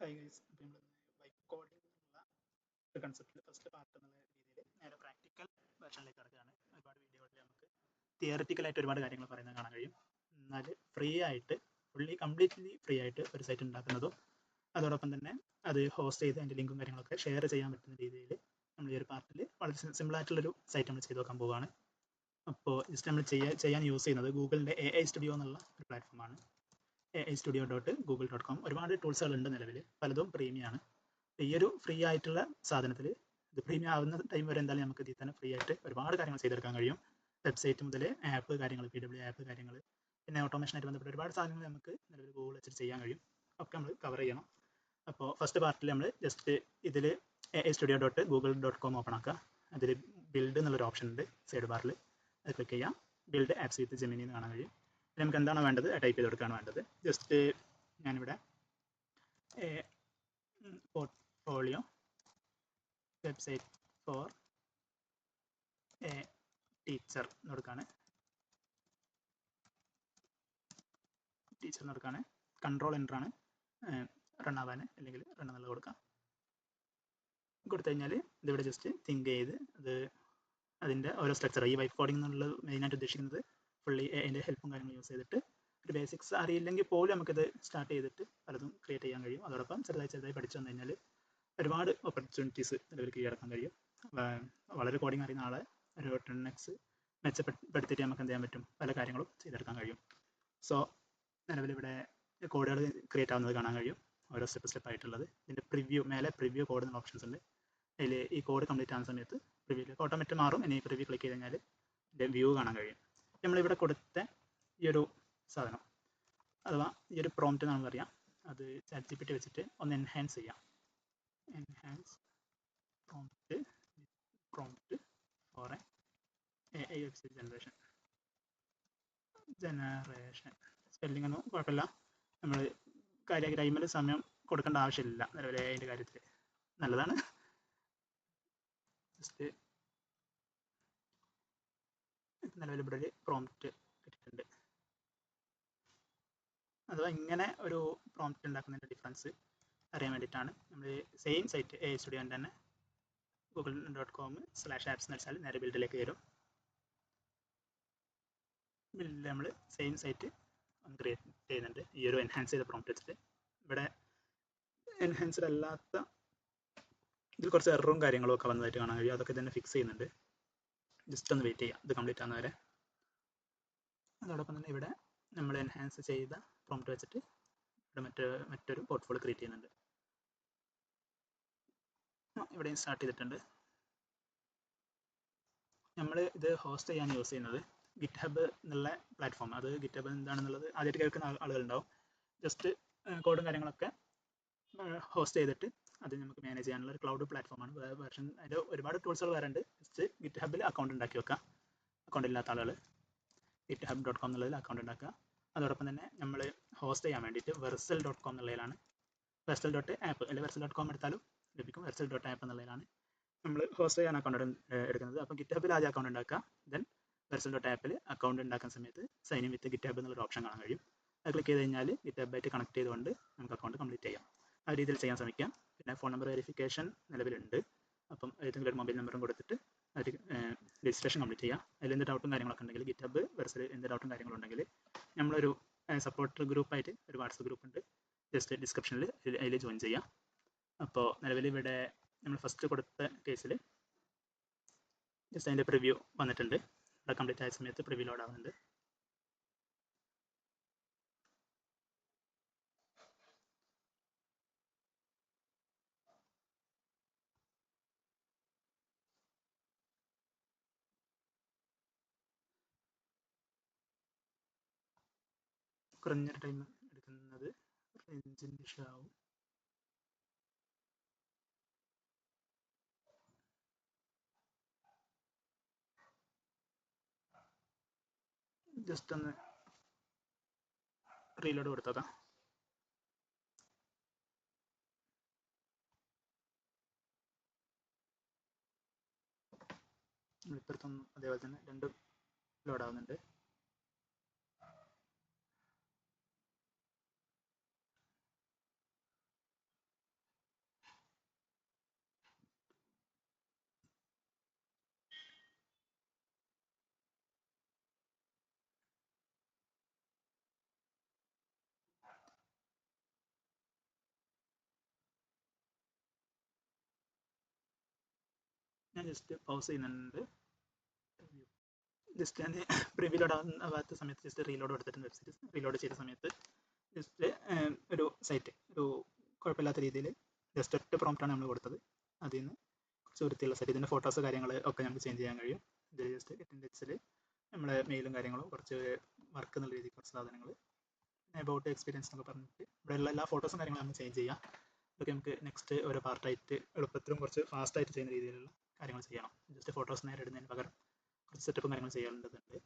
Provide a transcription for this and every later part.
High guys അപ്പോൾ നമ്മൾ wipe coding എന്നുള്ള ഒരു കൺസെപ്റ്റിൽ ഫസ്റ്റ് പാർട്ട് എന്നുള്ള രീതിയിൽ നേരെ പ്രാക്ടിക്കൽ വേർഷനിലേക്ക് കിടക്കുകയാണ്. ഒരുപാട് വീഡിയോകളിൽ നമുക്ക് തിയററ്റിക്കലായിട്ട് ഒരുപാട് കാര്യങ്ങൾ പറയുന്നത് കാണാൻ കഴിയും. എന്നാൽ ഫ്രീ ആയിട്ട് ഫുള്ളി കംപ്ലീറ്റ്ലി ഫ്രീ ആയിട്ട് ഒരു സൈറ്റ് ഉണ്ടാക്കുന്നതും അതോടൊപ്പം തന്നെ അത് ഹോസ്റ്റ് ചെയ്ത് അതിന്റെ ലിങ്കും കാര്യങ്ങളൊക്കെ ഷെയർ ചെയ്യാൻ പറ്റുന്ന രീതിയിൽ നമ്മൾ ഈ ഒരു പാർട്ടിൽ വളരെ സിമ്പിൾ ആയിട്ടുള്ളൊരു സൈറ്റ് നമ്മൾ ചെയ്ത് നോക്കാൻ പോവുകയാണ്. അപ്പോൾ ജസ്റ്റ് നമ്മൾ ചെയ്യാൻ യൂസ് ചെയ്യുന്നത് ഗൂഗിളിന്റെ എ ഐ സ്റ്റുഡിയോ എന്നുള്ള ഒരു പ്ലാറ്റ്ഫോമാണ് AI studio dot Google dot com ഒരുപാട് ടൂൾസുകൾ ഉണ്ട് നിലവിൽ പലതും പ്രീമിയം ആണ്. ഈ ഒരു ഫ്രീ ആയിട്ടുള്ള സാധനത്തിൽ ഇത് പ്രീമിയം ആവുന്ന ടൈം വരെ എന്തായാലും നമുക്ക് ഇതിൽ തന്നെ ഫ്രീ ആയിട്ട് ഒരുപാട് കാര്യങ്ങൾ ചെയ്തെടുക്കാൻ കഴിയും. വെബ്സൈറ്റ് മുതൽ ആപ്പ് കാര്യങ്ങൾ പി ഡബ്ല്യു ആപ്പ് കാര്യങ്ങൾ പിന്നെ ഓട്ടോമേഷനായിട്ട് ബന്ധപ്പെട്ട ഒരുപാട് സാധനങ്ങൾ നമുക്ക് നിലവിൽ ഗൂഗിൾ വെച്ചിട്ട് ചെയ്യാൻ കഴിയും. ഒക്കെ നമ്മൾ കവർ ചെയ്യണം. അപ്പോൾ ഫസ്റ്റ് പാർട്ടിൽ നമ്മൾ ജസ്റ്റ് ഇതിൽ AI studio dot Google dot com open ആക്കുക. അതിൽ ബിൽഡ് എന്നുള്ളൊരു ഓപ്ഷൻ ഉണ്ട്. സൈഡ് ബാറിൽ അത് ക്ലിക്ക് ചെയ്യാം. ബിൽഡ് ആപ്സ് വിത്ത് ജെമിനി എന്ന് കാണാൻ കഴിയും. നമുക്ക് എന്താണ് വേണ്ടത് ടൈപ്പ് ചെയ്ത് കൊടുക്കുകയാണ് വേണ്ടത് ജസ്റ്റ് ഞാനിവിടെ portfolio website for a teacher എന്ന് കൊടുക്കുകയാണ് ടീച്ചർ എന്ന് കൊടുക്കുകയാണ് കൺട്രോൾ എന്റർ ആണ്. റൺ ആവാൻ അല്ലെങ്കിൽ റൺ എന്നുള്ളത് കൊടുക്കാം. കൊടുത്തു കഴിഞ്ഞാൽ ഇതിവിടെ ജസ്റ്റ് തിങ്ക് ചെയ്ത് അത് അതിന്റെ ഓരോ സ്ട്രക്ചർ ഈ വൈഫ് കോഡിംഗ് എന്നുള്ളത് മെയിനായിട്ട് ഉദ്ദേശിക്കുന്നത് ഫുള്ളി അതിന്റെ ഹെൽപ്പും കാര്യങ്ങളും യൂസ് ചെയ്തിട്ട് ഒരു ബേസിക്സ് അറിയില്ലെങ്കിൽ പോലും നമുക്കിത് സ്റ്റാർട്ട് ചെയ്തിട്ട് പലതും ക്രിയേറ്റ് ചെയ്യാൻ കഴിയും. അതോടൊപ്പം ചെറുതായി ചെറുതായി പഠിച്ചു വന്നു കഴിഞ്ഞാൽ ഒരുപാട് ഓപ്പർച്യൂണിറ്റീസ് നിലവിൽ കീഴടക്കാൻ കഴിയും. വളരെ കോഡിങ് അറിയുന്ന ആളെ ഒരു ടെൻ മെച്ചപ്പെടുത്തിയിട്ട് നമുക്ക് എന്ത് ചെയ്യാൻ പറ്റും? പല കാര്യങ്ങളും ചെയ്തെടുക്കാൻ കഴിയും. സോ നിലവിലിവിടെ കോഡുകൾ ക്രിയേറ്റ് ആവുന്നത് കാണാൻ കഴിയും. ഓരോ സ്റ്റെപ്പ് സ്റ്റെപ്പ് ആയിട്ടുള്ളത്. ഇതിന്റെ പ്രിവ്യൂ മേലെ പ്രിവ്യൂ കോഡ് എന്നുള്ള ഓപ്ഷൻസ് ഉണ്ട്. അതിൽ ഈ കോഡ് കംപ്ലീറ്റ് ആവുന്ന സമയത്ത് പ്രിവ്യൂ ഓട്ടോമാറ്റിക് മാറും. ഇനി പ്രിവ്യൂ ക്ലിക്ക് ചെയ്ത് കഴിഞ്ഞാൽ ഇതിന്റെ വ്യൂ കാണാൻ കഴിയും. നമ്മളിവിടെ കൊടുത്ത ഈ ഒരു സാധനം അഥവാ ഈ ഒരു പ്രോംപ്റ്റ് നമുക്കറിയാം അത് ചാറ്റ് ജി വെച്ചിട്ട് ഒന്ന് എൻഹാൻസ് ചെയ്യാം. Enhance prompt prompt for A I website generation generation spelling ഒന്നും കുഴപ്പമില്ല. നമ്മൾ കാര്യമാക്കി ടൈമിൽ സമയം കൊടുക്കേണ്ട ആവശ്യമില്ല. നിലവിലെ അതിന്റെ കാര്യത്തിൽ നല്ലതാണ്. ജസ്റ്റ് നിലവിൽ ഇവിടെ ഒരു പ്രോംപ്റ്റ് കിട്ടിയിട്ടുണ്ട്. അഥവാ ഇങ്ങനെ ഒരു പ്രോംപ്റ്റ് ഉണ്ടാക്കുന്നതിന്റെ ഡിഫറൻസ് അറിയാൻ വേണ്ടിയിട്ടാണ് നമ്മൾ സെയിം സൈറ്റ് എ സ്റ്റുഡിയോന്റെ തന്നെ Google dot com slash apps എന്ന് വെച്ചാൽ നേരെ ബിൽഡിലേക്ക് വരും. ബിൽഡിൽ നമ്മൾ സെയിം സൈറ്റ് ക്രിയേറ്റ് ചെയ്യുന്നുണ്ട്. ഈ ഒരു എൻഹാൻസ് ചെയ്ത പ്രോംപ്റ്റ് വെച്ചിട്ട്. ഇവിടെ എൻഹാൻസ്ഡ് അല്ലാത്ത ഇതിൽ കുറച്ച് എററും കാര്യങ്ങളും ഒക്കെ വന്നതായിട്ട് കാണാൻ കഴിയും. അതൊക്കെ തന്നെ ഫിക്സ് ചെയ്യുന്നുണ്ട്. ജസ്റ്റ് ഒന്ന് വെയിറ്റ് ചെയ്യാം. ഇത് കംപ്ലീറ്റ് ആകുന്ന വരെ അതോടൊപ്പം തന്നെ ഇവിടെ നമ്മൾ എൻഹാൻസ് ചെയ്ത പ്രോംപ്റ്റ് വെച്ചിട്ട് ഇവിടെ മറ്റൊരു മറ്റൊരു പോർട്ട്ഫോളിയോ ക്രിയേറ്റ് ചെയ്യുന്നുണ്ട്. ഇവിടെയും സ്റ്റാർട്ട് ചെയ്തിട്ടുണ്ട്. നമ്മൾ ഇത് ഹോസ്റ്റ് ചെയ്യാൻ യൂസ് ചെയ്യുന്നത്. ഗിറ്റ് ഹബ് എന്നുള്ള പ്ലാറ്റ്ഫോം അത് ഗിറ്റ് ഹബ് എന്താണെന്നുള്ളത് ആദ്യമായിട്ട് കേൾക്കുന്ന ആളുകളുണ്ടാവും. ജസ്റ്റ് കോഡും കാര്യങ്ങളൊക്കെ ഹോസ്റ്റ് ചെയ്തിട്ട് അത് നമുക്ക് മാനേജ് ചെയ്യാനുള്ള ഒരു ക്ലൗഡ് പ്ലാറ്റ്ഫോമാണ് വേർഷൻ അതിൽ ഒരുപാട് ടൂൾസുകൾ വേറെ ഉണ്ട് ജസ്റ്റ് ഗിറ്റ് ഹബിൽ അക്കൗണ്ട് ഉണ്ടാക്കി വെക്കാം അക്കൗണ്ട് ഇല്ലാത്ത ആളുകൾ ഗിറ്റ് ഹബ് ഡോട്ട് കോം എന്നുള്ളതിൽ അക്കൗണ്ട് ഉണ്ടാക്കുക. അതോടൊപ്പം തന്നെ നമ്മൾ ഹോസ്റ്റ് ചെയ്യാൻ വേണ്ടിയിട്ട് വെർസൽ ഡോട്ട് കോം എന്നുള്ളതിലാണ്. വെർസൽ ഡോട്ട് ആപ്പ് അല്ലെങ്കിൽ വെർസൽ ഡോട്ട് കോം എടുത്താലും ലഭിക്കും. വെർസൽ ഡോട്ട് ആപ്പ് എന്നുള്ളതിലാണ് നമ്മൾ ഹോസ്റ്റ് ചെയ്യാൻ അക്കൗണ്ട് എടുക്കുന്നത്. അപ്പോൾ ഗിറ്റ് ഹബിൽ ആദ്യം അക്കൗണ്ട് ഉണ്ടാക്കുക. ദെൻ വെർസൽ ഡോട്ട് ആപ്പിൽ അക്കൗണ്ട് ഉണ്ടാക്കുന്ന സമയത്ത് sign in with GitHub എന്നുള്ളൊരു ഓപ്ഷൻ കാണാൻ കഴിയും. അത് ക്ലിക്ക് ചെയ്ത് കഴിഞ്ഞാൽ ഗിറ്റ് ഹബായിട്ട് കണക്ട് ചെയ്തുകൊണ്ട് നമുക്ക് അക്കൗണ്ട് കംപ്ലീറ്റ് ചെയ്യാം. ആ രീതിയിൽ ചെയ്യാൻ ശ്രമിക്കാം. പിന്നെ ഫോൺ നമ്പർ വെരിഫിക്കേഷൻ നിലവിലുണ്ട്. അപ്പം ഏതെങ്കിലും ഒരു മൊബൈൽ നമ്പറും കൊടുത്തിട്ട് രജിസ്ട്രേഷൻ കംപ്ലീറ്റ് ചെയ്യാം. അതിൽ എന്ത് ഡൗട്ടും കാര്യങ്ങളൊക്കെ ഉണ്ടെങ്കിൽ ഗിറ്റ് ഹബ് വെർസൽ എന്ത് ഡൗട്ടും കാര്യങ്ങളുണ്ടെങ്കിൽ നമ്മളൊരു സപ്പോർട്ട് ഗ്രൂപ്പായിട്ട് ഒരു വാട്സപ്പ് ഗ്രൂപ്പ് ഉണ്ട്. ജസ്റ്റ് ഡിസ്ക്രിപ്ഷനിൽ അതിൽ ജോയിൻ ചെയ്യാം. അപ്പോൾ നിലവിൽ ഇവിടെ നമ്മൾ ഫസ്റ്റ് കൊടുത്ത കേസിൽ ജസ്റ്റ് അതിന്റെ പ്രിവ്യൂ വന്നിട്ടുണ്ട്. ഇവിടെ കംപ്ലീറ്റ് ആയ സമയത്ത് പ്രിവ്യൂ ലോഡ് ആവുന്നുണ്ട്. കുറഞ്ഞൊരു ടൈം എടുക്കുന്നത് റേഞ്ചിന്റെ ഇഷ്യൂ ആവും. ജസ്റ്റ് ഒന്ന് റീലോഡ് കൊടുത്തതാ. ഇപ്പുറത്തൊന്നും അതേപോലെ തന്നെ രണ്ടും ലോഡ് ആവുന്നുണ്ട്. ഞാൻ ജസ്റ്റ് പൗസ് ചെയ്യുന്നുണ്ട്. ജസ്റ്റ് ഞാൻ പ്രിവ്യൂലോഡ് ആവാത്ത സമയത്ത് ജസ്റ്റ് റീലോഡ് എടുത്തിട്ടുണ്ട് വെബ്സൈറ്റ് റീലോഡ് ചെയ്ത സമയത്ത് ജസ്റ്റ് ഒരു സൈറ്റ് ഒരു കുഴപ്പമില്ലാത്ത രീതിയിൽ ജസ്റ്റ് ഒറ്റ പ്രോംപ്റ്റാണ് നമ്മൾ കൊടുത്തത്. അതിൽ നിന്ന് കുറച്ച് വൃത്തിയുള്ള സൈറ്റ് ഇതിന്റെ ഫോട്ടോസ് കാര്യങ്ങൾ ഒക്കെ നമുക്ക് ചേഞ്ച് ചെയ്യാൻ കഴിയും. ഇതിൽ ജസ്റ്റ് അറ്റൻഡൻസിൽ നമ്മളെ മെയിലും കാര്യങ്ങളും കുറച്ച് വർക്ക് എന്നുള്ള രീതിയിൽ കുറച്ച് സാധനങ്ങൾ. അബൌട്ട് എക്സ്പീരിയൻസ് എന്നൊക്കെ പറഞ്ഞിട്ട് ഇവിടെയുള്ള എല്ലാ ഫോട്ടോസും കാര്യങ്ങളും നമുക്ക് ചേഞ്ച് ചെയ്യാം. അതൊക്കെ നമുക്ക് നെക്സ്റ്റ് ഒരു പാർട്ടായിട്ട് എളുപ്പത്തിലും കുറച്ച് ഫാസ്റ്റായിട്ട് ചെയ്യുന്ന രീതിയിലുള്ള കാര്യങ്ങൾ ചെയ്യണം. ജസ്റ്റ് ഫോട്ടോസ് നേരെ ഇടുന്നതിന് പകരം കുറച്ച് സെറ്റപ്പും കാര്യങ്ങൾ ചെയ്യേണ്ടതുണ്ട്.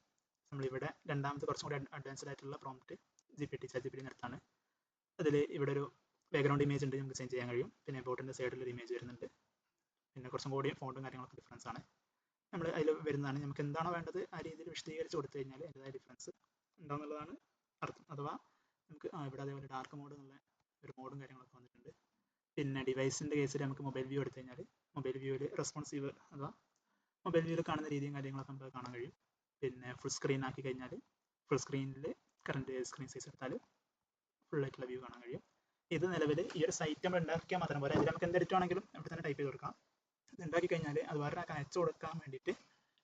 നമ്മളിവിടെ രണ്ടാമത്തെ കുറച്ചും കൂടി അഡ്വാൻസ്ഡ് ആയിട്ടുള്ള prompt G P T chat G P T നിർത്താണ് അതിൽ ഇവിടെ ഒരു ബാക്ക്ഗ്രൗണ്ട് ഇമേജ് ഉണ്ട് നമുക്ക് ചേഞ്ച് ചെയ്യാൻ കഴിയും. പിന്നെ ബോട്ടിന്റെ സൈഡിൽ ഒരു ഇമേജ് വരുന്നുണ്ട്. പിന്നെ കുറച്ചും കൂടി ഫോണ്ടും കാര്യങ്ങളൊക്കെ ഡിഫറൻസ് ആണ്. നമ്മൾ അതിൽ വരുന്നതാണ്. നമുക്ക് എന്താണോ വേണ്ടത് ആ രീതിയിൽ വിശദീകരിച്ച് കൊടുത്തു കഴിഞ്ഞാൽ അതിന്റെതായ ഡിഫറൻസ് ഉണ്ടാവുന്നതാണ് അർത്ഥം. അഥവാ നമുക്ക് ഇവിടെ അതേപോലെ ഡാർക്ക് മോഡ് എന്നുള്ള ഒരു മോഡും കാര്യങ്ങളൊക്കെ വന്നിട്ടുണ്ട്. പിന്നെ ഡിവൈസിന്റെ കേസിൽ നമുക്ക് മൊബൈൽ വ്യൂ എടുത്തു കഴിഞ്ഞാൽ മൊബൈൽ വ്യൂവിൽ റെസ്പോൺസീവ് അഥവാ മൊബൈൽ വ്യൂവിൽ കാണുന്ന രീതിയും കാര്യങ്ങളൊക്കെ നമുക്ക് കാണാൻ കഴിയും. പിന്നെ ഫുൾ സ്ക്രീൻ ആക്കി കഴിഞ്ഞാൽ ഫുൾ സ്ക്രീനിൽ കറണ്ട് സ്ക്രീൻ സൈസ് എടുത്താൽ ഫുള്ളായിട്ടുള്ള വ്യൂ കാണാൻ കഴിയും. ഇത് നിലവിൽ ഈ ഒരു സൈറ്റ് നമ്മൾ ഉണ്ടാക്കിയാൽ മാത്രം പോരാ. ഇതിൽ നമുക്ക് എന്ത് എഡിറ്റ് ആണെങ്കിലും ഇവിടെ തന്നെ ടൈപ്പ് ചെയ്ത് കൊടുക്കാം. ഇത് ഉണ്ടാക്കി കഴിഞ്ഞാൽ അത് വേറെ അയച്ചു കൊടുക്കാൻ വേണ്ടിയിട്ട്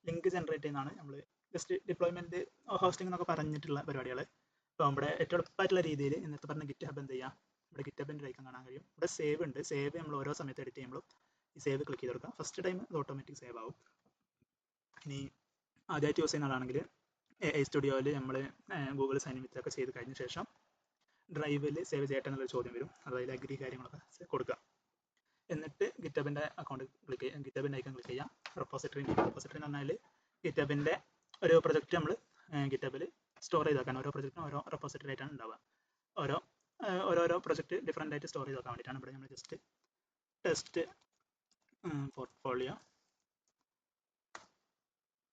ലിങ്ക് ജനറേറ്റ് ചെയ്യുന്നതാണ് നമ്മൾ ജസ്റ്റ് ഡിപ്ലോയ്മെന്റ് ഹോസ്റ്റിംഗ് എന്നൊക്കെ പറഞ്ഞിട്ടുള്ള പരിപാടികൾ അപ്പോൾ നമ്മുടെ ഏറ്റവും എളുപ്പമായിട്ടുള്ള രീതിയിൽ ഇന്നത്തെ പറഞ്ഞ ഗിറ്റ് ഹബ് എന്ത് ചെയ്യുക? നമ്മുടെ ഗിറ്റ് ഹബിന്റെ ഐക്കൺ കാണാൻ കഴിയും. ഇവിടെ സേവ് ഉണ്ട്. സേവ് നമ്മൾ ഓരോ സമയത്ത് എഡിറ്റ് ചെയ്യുമ്പോൾ ഈ സേവ് ക്ലിക്ക് ചെയ്ത് കൊടുക്കാം. ഫസ്റ്റ് ടൈം ഇത് ഓട്ടോമാറ്റിക് സേവ് ആവും. ഇനി ആദ്യമായിട്ട് യൂസ് ചെയ്യുന്ന ആളാണെങ്കിൽ എ സ്റ്റുഡിയോയിൽ നമ്മൾ ഗൂഗിൾ സൈൻ വിത്ത് ഒക്കെ ചെയ്ത് കഴിഞ്ഞ ശേഷം ഡ്രൈവിൽ സേവ് ചെയ്യട്ടെ എന്നൊരു ചോദ്യം വരും. അതായത് അഗ്രി കാര്യങ്ങളൊക്കെ കൊടുക്കുക. എന്നിട്ട് ഗിറ്റബിന്റെ അക്കൗണ്ട് ക്ലിക്ക് ചെയ്യാം ഗിറ്റബിന്റെ ഐക്കൺ ക്ലിക്ക് ചെയ്യാം. റെപ്പോസിറ്ററി റെപ്പോസിറ്ററി എന്ന് പറഞ്ഞാൽ ഗിറ്റബിന്റെ ഒരു പ്രൊജക്റ്റ് നമ്മൾ ഗിറ്റബിൽ സ്റ്റോർ ചെയ്ത് വെക്കാൻ ഓരോ പ്രൊജക്റ്റിനും ഓരോ റെപ്പോസിറ്ററി ആയിട്ടാണ് ഉണ്ടാവുക. ഓരോ ഓരോരോ പ്രൊജക്റ്റ് ഡിഫറെന്റ് ആയിട്ട് സ്റ്റോർ ചെയ്ത് വെക്കാൻ വേണ്ടിയിട്ടാണ്. ഇവിടെ നമ്മൾ ജസ്റ്റ് ടെസ്റ്റ് പോർട്ട്ഫോളിയോ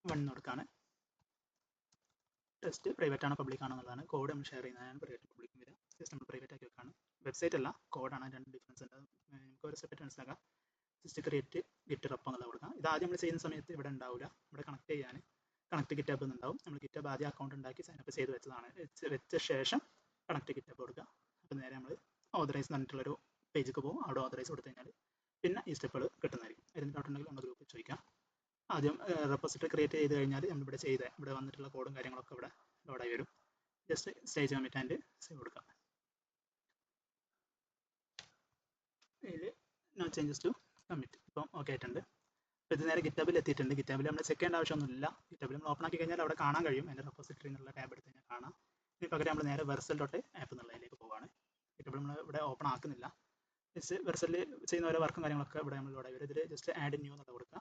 വൺ കൊടുക്കാണ് ടെസ്റ്റ് പ്രൈവറ്റ് ആണോ പബ്ലിക് ആണോ എന്നുള്ളതാണ്. കോഡ് നമ്മൾ ഷെയർ ചെയ്യുന്നതാണ്. പ്രൈവറ്റ് പബ്ലിക് വരിക ജസ്റ്റ് നമ്മൾ പ്രൈവറ്റ് ആക്കി വെക്കാണ്. വെബ്സൈറ്റ് അല്ല കോഡാണ് രണ്ട് ഡിഫറൻസ് ഉണ്ട്. നമുക്ക് ഒരു സെപ്പറേറ്റ് മനസ്സിലാക്കാം. ജസ്റ്റ് ക്രിയേറ്റ് ഗിറ്റ് റപ്പ് എന്നുള്ളത് കൊടുക്കാം. ഇത് ആദ്യം നമ്മൾ ചെയ്യുന്ന സമയത്ത് ഇവിടെ ഉണ്ടാവില്ല ഇവിടെ കണക്ട് ചെയ്യാൻ കണക്ട് ഗിറ്റബ് എന്നുണ്ടാവും നമ്മൾ ഗിറ്റബ് ആദ്യം അക്കൗണ്ട് ഉണ്ടാക്കി സൈനപ്പ് ചെയ്ത് വെച്ചതാണ്. വെച്ച ശേഷം കണക്ട് ഗിറ്റബ് കൊടുക്കുക. അപ്പോൾ നേരെ നമ്മൾ ഓതറൈസ് പറഞ്ഞിട്ടുള്ളൊരു പേജിലേക്ക് പോകും. അവിടെ ഓതറൈസ് കൊടുത്തു കഴിഞ്ഞാൽ പിന്നെ ഈ സ്റ്റെപ്പുകൾ കിട്ടുന്നതായിരിക്കും. ഏതെങ്കിലും ഡൗട്ട് ഉണ്ടെങ്കിൽ നമ്മുടെ ഗ്രൂപ്പിൽ ചോദിക്കാം. ആദ്യം റെപ്പോസിറ്ററി ക്രിയേറ്റ് ചെയ്ത് കഴിഞ്ഞാൽ നമ്മളിവിടെ ചെയ്ത. ഇവിടെ വന്നിട്ടുള്ള കോഡും കാര്യങ്ങളൊക്കെ ഇവിടെ ലോഡായി വരും. Just stage commit and save കൊടുക്കാം. ഇതിൽ നോ ചേഞ്ചസ് ടു കമ്മിറ്റ് ഇപ്പം ഓക്കെ ആയിട്ടുണ്ട്. ഇത് നേരെ ഗിറ്റാബിൽ എത്തിയിട്ടുണ്ട്. ഗിറ്റാബിൽ നമ്മൾ ചെക്ക് ചെയ്യേണ്ട ആവശ്യമൊന്നുമില്ല. ഗിറ്റാബിൽ നമ്മൾ ഓപ്പൺ ആക്കി കഴിഞ്ഞാൽ അവിടെ കാണാൻ കഴിയും. എന്റെ റെപ്പോസിറ്ററി എന്നുള്ള ടാബ് എടുത്ത് കഴിഞ്ഞാൽ കാണാം. ഇനി പകരം നമ്മൾ നേരെ വെർസൽ ഡോട്ട് ആപ്പ് എന്നുള്ളതിലേക്ക് പോവാണ്. ഗിറ്റാബിൾ നമ്മൾ ഇവിടെ ഓപ്പൺ ആക്കുന്നില്ല. ജസ്റ്റ് വെർസലിൽ ചെയ്യുന്ന ഓരോ വർക്കും കാര്യങ്ങളൊക്കെ ഇവിടെ നമ്മൾ ഇവിടെ വരും ഇതിൽ ജസ്റ്റ് ആഡ് ന്യൂ എന്നുള്ള കൊടുക്കുക.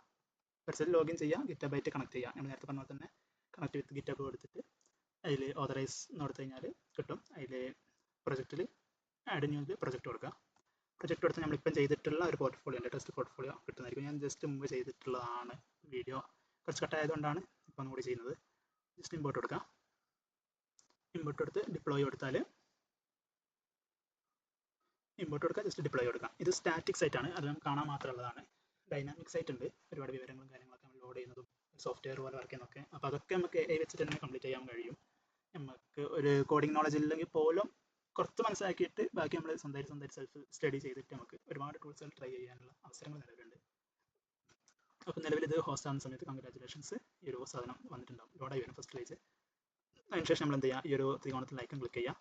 വെർസൽ ലോഗിൻ ചെയ്യുക ഗിറ്റബായിട്ട് കണക്ട് ചെയ്യുക. നമ്മൾ നേരത്തെ പറഞ്ഞ പോലെ തന്നെ കണക്ട് വിത്ത് ഗിറ്റബ് കൊടുത്തിട്ട് അതിൽ ഓതറൈസ് എന്ന് കൊടുത്തു കഴിഞ്ഞാൽ കിട്ടും. അതിൽ പ്രൊജക്റ്റിൽ ആഡ് ന്യൂ പ്രൊജക്റ്റ് കൊടുക്കുക. പ്രൊജക്റ്റ് കൊടുത്ത് നമ്മളിപ്പം ചെയ്തിട്ടുള്ള ഒരു പോർട്ട്ഫോളിയോ ഉണ്ട്. ടെസ്റ്റ് പോർട്ട്ഫോളിയോ കിട്ടുന്നതായിരിക്കും. ഞാൻ ജസ്റ്റ് മുമ്പ് ചെയ്തിട്ടുള്ളതാണ് വീഡിയോ കുറച്ച് കട്ടായതുകൊണ്ടാണ് ഇപ്പം കൂടി ചെയ്യുന്നത്. ജസ്റ്റ് ഇമ്പോർട്ട് കൊടുക്കുക. ഇമ്പോർട്ട് കൊടുത്ത് ഡിപ്ലോയ് കൊടുത്താൽ ഇമ്പോർട്ട് കൊടുക്കുക ജസ്റ്റ് ഡിപ്ലോയ് കൊടുക്കാം ഇത് സ്റ്റാറ്റിക് സൈറ്റ് ആണ് അത് നമുക്ക് കാണാൻ മാത്രമുള്ളതാണ്. ഡൈനാമിക് സൈറ്റ് ഉണ്ട് ഒരുപാട് വിവരങ്ങളും കാര്യങ്ങളൊക്കെ നമ്മൾ ലോഡ് ചെയ്യുന്നതും സോഫ്റ്റ്വെയർ പോലെ വർക്ക് ചെയ്യുന്നതൊക്കെ. അപ്പോൾ അതൊക്കെ നമുക്ക് എ വെച്ചിട്ട് തന്നെ കംപ്ലീറ്റ് ചെയ്യാൻ കഴിയും. നമുക്ക് ഒരു കോഡിംഗ് നോളജ് ഇല്ലെങ്കിൽ പോലും കുറച്ച് മനസ്സിലാക്കിയിട്ട് ബാക്കി നമ്മൾ സ്വന്തമായിട്ട് സ്വന്തമായിട്ട് സെൽഫ് സ്റ്റഡി ചെയ്തിട്ട് നമുക്ക് ഒരുപാട് ടൂൾസുകൾ ട്രൈ ചെയ്യാനുള്ള അവസരങ്ങൾ നിലവിലുണ്ട്. അപ്പോൾ നിലവിൽ ഇത് ഹോസ്റ്റ് ആവുന്ന സമയത്ത് കൺഗ്രാറ്റുലേഷൻസ് ഈ ഒരു സാധനം വന്നിട്ടുണ്ടാവും. ലോഡായി വരും ഫസ്റ്റ് പേജ് അതിനുശേഷം നമ്മൾ എന്ത് ചെയ്യുക ഈ ഒരു ത്രികോണത്തിൽ ഐക്കൺ ക്ലിക്ക് ചെയ്യുക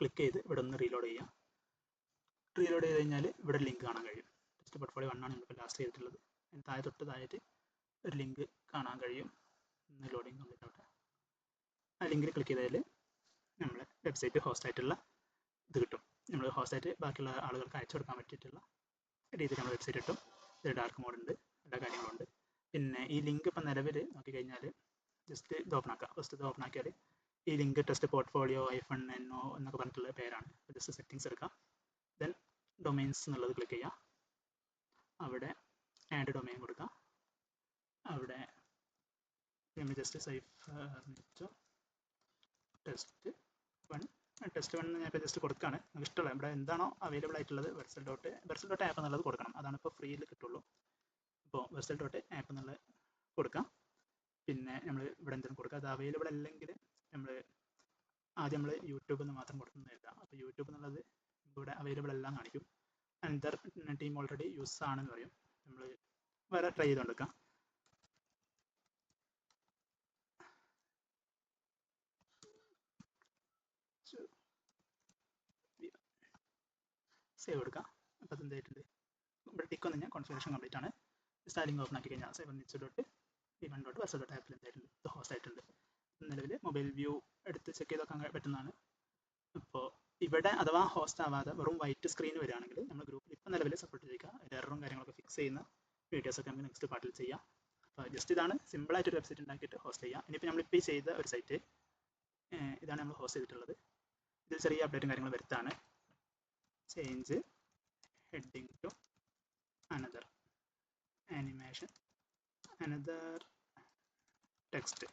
ക്ലിക്ക് ചെയ്ത് ഇവിടെ ഒന്ന് റീലോഡ് ചെയ്യുക റീലോഡ് ചെയ്ത് കഴിഞ്ഞാൽ ഇവിടെ ലിങ്ക് കാണാൻ കഴിയും. ടെസ്റ്റ് പോർട്ട്ഫോളിയോ വൺ ആണ് ലാസ്റ്റ് ചെയ്തിട്ടുള്ളത്. അതിന് താഴെ തൊട്ട് താഴെയായിട്ട് ഒരു ലിങ്ക് കാണാൻ കഴിയും. ലോഡിങ് കംപ്ലീറ്റ് ആവട്ടെ. ആ ലിങ്കിൽ ക്ലിക്ക് ചെയ്താൽ നമ്മളെ വെബ്സൈറ്റ് ഹോസ്റ്റ് ആയിട്ടുള്ള ഇത് കിട്ടും. നമ്മൾ ഹോസ്റ്റ് ആയിട്ട് ബാക്കിയുള്ള ആളുകൾക്ക് അയച്ചു കൊടുക്കാൻ പറ്റിയിട്ടുള്ള രീതിയിൽ നമ്മൾ വെബ്സൈറ്റ് കിട്ടും. ഇത് ഡാർക്ക് മോഡുണ്ട് എല്ലാ കാര്യങ്ങളുണ്ട് പിന്നെ ഈ ലിങ്ക് ഇപ്പം നിലവിൽ നോക്കിക്കഴിഞ്ഞാൽ ജസ്റ്റ് ഇത് ഓപ്പൺ ആക്കുക ഫസ്റ്റ് ഇത് ഓപ്പൺ ആക്കിയാൽ ഈ ലിങ്ക് ടെസ്റ്റ് പോർട്ട്ഫോളിയോ ഐഫൺ എന്നോ എന്നൊക്കെ പറഞ്ഞിട്ടുള്ള പേരാണ്. ജസ്റ്റ് സെറ്റിങ്സ് എടുക്കാം. ഡൊമൈൻസ് എന്നുള്ളത് ക്ലിക്ക് ചെയ്യാം. അവിടെ ആഡ് ഡൊമൈൻ കൊടുക്കാം. അവിടെ ജസ്റ്റ് സൈഫ് ടെസ്റ്റ് വൺ ടെസ്റ്റ് വൺ ഞാൻ ഇപ്പോൾ ജസ്റ്റ് കൊടുക്കുകയാണ് നമുക്ക് ഇഷ്ടമുള്ള ഇവിടെ എന്താണോ അവൈലബിൾ ആയിട്ടുള്ളത് Vercel dot Vercel dot app എന്നുള്ളത് കൊടുക്കണം. അതാണ് ഇപ്പോൾ ഫ്രീയിൽ കിട്ടുള്ളൂ. ഇപ്പോൾ വെർസൽ ഡോട്ട് ആപ്പ് എന്നുള്ളത് കൊടുക്കാം. പിന്നെ നമ്മൾ ഇവിടെ എന്തെങ്കിലും കൊടുക്കുക അത് അവൈലബിൾ അല്ലെങ്കിൽ നമ്മൾ ആദ്യം നമ്മൾ യൂട്യൂബിൽ നിന്ന് മാത്രം കൊടുക്കുന്നതല്ല. അപ്പോൾ യൂട്യൂബ് എന്നുള്ളത് ഇവിടെ അവൈലബിൾ എല്ലാം കാണിക്കും. അനന്തർ ടീം ഓൾറെഡി യൂസ് ആണെന്ന് പറയും. നമ്മൾ വേറെ ട്രൈ കൊടുക്കാം. സേവ് കൊടുക്കാം അപ്പോൾ എന്തായിട്ടുണ്ട് ഇവിടെ ടിക്ക് വന്നു കഴിഞ്ഞാൽ കോൺഫിഗറേഷൻ കംപ്ലീറ്റ് ആണ്. സ്റ്റാലിംഗ് ഓപ്പൺ ആക്കി കഴിഞ്ഞാൽ save niche dot V one dot Vercel dot ആപ്പിൽ എന്തായിട്ടുണ്ട് ഹോസ്റ്റ് ആയിട്ടുണ്ട്? നിലവിൽ മൊബൈൽ വ്യൂ എടുത്ത് ചെക്ക് ചെയ്ത് നോക്കാൻ പറ്റുന്നതാണ്. ഇപ്പോൾ ഇവിടെ അഥവാ ഹോസ്റ്റ് ആവാതെ വെറും വൈറ്റ് സ്ക്രീൻ വരികയാണെങ്കിൽ നമ്മൾ ഗ്രൂപ്പിൽ ഇപ്പം നിലവിൽ സപ്പോർട്ട് ചെയ്യുക എററും കാര്യങ്ങളൊക്കെ ഫിക്സ് ചെയ്യുന്ന വീഡിയോസ് ഒക്കെ നമുക്ക് നെക്സ്റ്റ് പാർട്ടിൽ ചെയ്യാം. അപ്പോൾ ജസ്റ്റ് ഇതാണ് സിമ്പിളായിട്ട് ഒരു വെബ്സൈറ്റ് ഉണ്ടാക്കിയിട്ട് ഹോസ്റ്റ് ചെയ്യാം. ഇനിയിപ്പോൾ നമ്മളിപ്പോൾ ചെയ്ത ഒരു സൈറ്റ് ഇതാണ് നമ്മൾ ഹോസ്റ്റ് ചെയ്തിട്ടുള്ളത്. ഇതിൽ ചെറിയ അപ്ഡേറ്റും കാര്യങ്ങൾ വരുത്താണ്. Change heading to another animation another text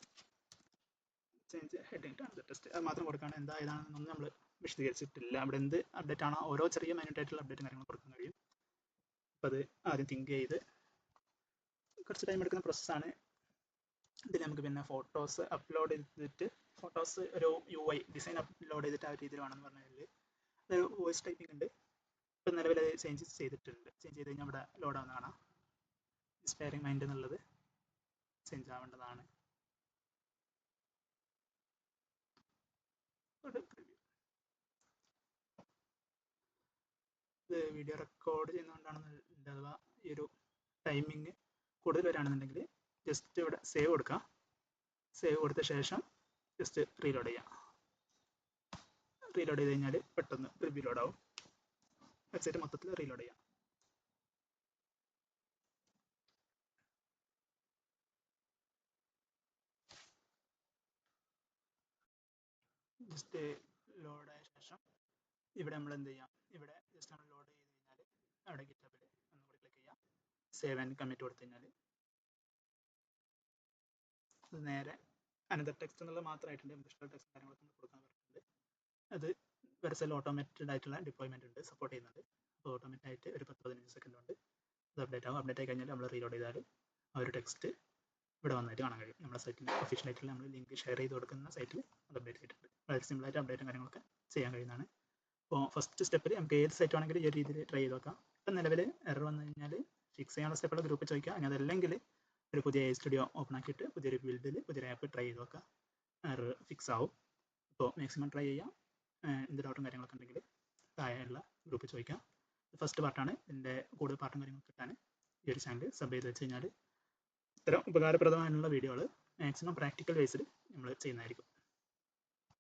change heading to another text അത് മാത്രം കൊടുക്കുകയാണ്. എന്താ ഏതാണെന്നൊന്നും നമ്മൾ വിശദീകരിച്ചിട്ടില്ല. അവിടെ എന്ത് അപ്ഡേറ്റ് ആണോ? ഓരോ ചെറിയ മൈനൂട്ട് ആയിട്ടുള്ള അപ്ഡേറ്റും കാര്യങ്ങൾ കൊടുക്കാൻ കഴിയും. അപ്പം അത് ആദ്യം തിങ്ക് ചെയ്ത് കുറച്ച് ടൈം എടുക്കുന്ന പ്രോസസ്സാണ് ഇതിൽ നമുക്ക് പിന്നെ ഫോട്ടോസ് അപ്ലോഡ് ചെയ്തിട്ട് ഫോട്ടോസ് ഒരു യു ഐ ഡിസൈൻ അപ്ലോഡ് ചെയ്തിട്ട് ആ രീതിയിൽ വേണമെന്ന് പറഞ്ഞാൽ ഒരു വോയിസ് ടൈപ്പിംഗ് ഉണ്ട്. ഇപ്പം നിലവിൽ അത് ചേഞ്ച് ചെയ്തിട്ടുണ്ട്. ചേഞ്ച് ചെയ്ത് കഴിഞ്ഞാൽ ഇവിടെ ലോഡ് ആവുന്ന കാണാം. ഇൻസ്പയറിംഗ് മൈൻഡ് എന്നുള്ളത് ചേഞ്ച് ആവേണ്ടതാണ് ഇത് വീഡിയോ റെക്കോർഡ് ചെയ്യുന്നതുകൊണ്ടാണെന്ന് അഥവാ ഈ ഒരു ടൈമിങ് കൂടുതൽ വരികയാണെന്നുണ്ടെങ്കിൽ ജസ്റ്റ് ഇവിടെ സേവ് കൊടുക്കുക. സേവ് കൊടുത്ത ശേഷം ജസ്റ്റ് റീലോഡ് ചെയ്യാം റീലോഡ് ചെയ്ത് കഴിഞ്ഞാൽ പെട്ടെന്ന് ലോഡ് ആവും. വെബ്സൈറ്റ് മൊത്തത്തിൽ റീലോഡ് ചെയ്യാം ജസ്റ്റ് ലോഡ് ആയ ശേഷം ഇവിടെ നമ്മൾ എന്ത് ചെയ്യാം ഇവിടെ ജസ്റ്റ് നമ്മൾ ലോഡ് ചെയ്ത് കഴിഞ്ഞാൽ അവിടെ ഗിറ്റബിൽ ഒന്നുകൂടി ക്ലിക്ക് ചെയ്യാം. സേവ് ആൻഡ് കമ്മിറ്റ് കൊടുത്തു കഴിഞ്ഞാൽ നേരെ അനദർ ടെക്സ്റ്റ് എന്നുള്ളത് മാത്രമായിട്ടുണ്ട്. ഇൻഡസ്ട്രിയൽ ടെക്സ്റ്റ് കാര്യങ്ങളൊക്കെ കൊടുക്കാൻ പറ്റുന്നുണ്ട്. അത് വെർസൽ ഓട്ടോമേറ്റഡ് ആയിട്ടുള്ള ഡിപ്ലോയ്മെന്റ് ഉണ്ട് സപ്പോർട്ട് ചെയ്യുന്നുണ്ട്. അപ്പോൾ ഓട്ടോമാറ്റിക് ആയിട്ട് ഒരു പത്ത് പതിനഞ്ച് സെക്കൻഡ് ഉണ്ട് അത് അപ്ഡേറ്റ് ആകും അപ്ഡേറ്റ് ആയി കഴിഞ്ഞാൽ നമ്മൾ റീലോഡ് ചെയ്താൽ ആ ഒരു ടെക്സ്റ്റ് ഇവിടെ വന്നിട്ട് കാണാൻ കഴിയും. നമ്മുടെ സൈറ്റിൽ ഒഫീഷ്യൽ ആയിട്ടുള്ള നമ്മൾ ലിങ്ക് ഷെയർ ചെയ്ത് കൊടുക്കുന്ന സൈറ്റിൽ അത് അപ്ഡേറ്റ് ചെയ്തിട്ടുണ്ട്. വളരെ സിമ്പിൾ ആയിട്ട് അപ്ഡേറ്റും കാര്യങ്ങളൊക്കെ ചെയ്യാൻ കഴിയുന്നതാണ്. അപ്പോൾ ഫസ്റ്റ് സ്റ്റെപ്പിൽ നമുക്ക് ഏത് സൈറ്റ് ആണെങ്കിലും ഈ രീതിയിൽ ട്രൈ ചെയ്ത് നോക്കാം. ഇപ്പം നിലവിൽ എറർ വന്നു കഴിഞ്ഞാൽ ഫിക്സ് ചെയ്യാനുള്ള സ്റ്റെപ്പുള്ള ഗ്രൂപ്പ് ചോദിക്കുക. അങ്ങനെ അതല്ലെങ്കിൽ ഒരു പുതിയ സ്റ്റുഡിയോ ഓപ്പൺ ആക്കിയിട്ട് പുതിയൊരു ബിൽഡിൽ പുതിയൊരു ആപ്പ് ട്രൈ ചെയ്ത് നോക്കുക. എറർ ഫിക്സ് ആവും. അപ്പോൾ മാക്സിമം ട്രൈ ചെയ്യാം എന്ത് ഡൗട്ടും കാര്യങ്ങളൊക്കെ ഉണ്ടെങ്കിൽ താഴെയുള്ള ഗ്രൂപ്പ് ചോദിക്കാം ഫസ്റ്റ് പാർട്ടാണ് ഇതിന്റെ കൂടുതൽ പാർട്ടും കാര്യങ്ങളൊക്കെ കിട്ടാൻ ഈ ഒരു ചാനൽ സബ് ചെയ്ത് വെച്ച് കഴിഞ്ഞാൽ ഇത്തരം ഉപകാരപ്രദമായുള്ള വീഡിയോകൾ മാക്സിമം പ്രാക്ടിക്കൽ ബേസിൽ നമ്മൾ ചെയ്യുന്നതായിരിക്കും.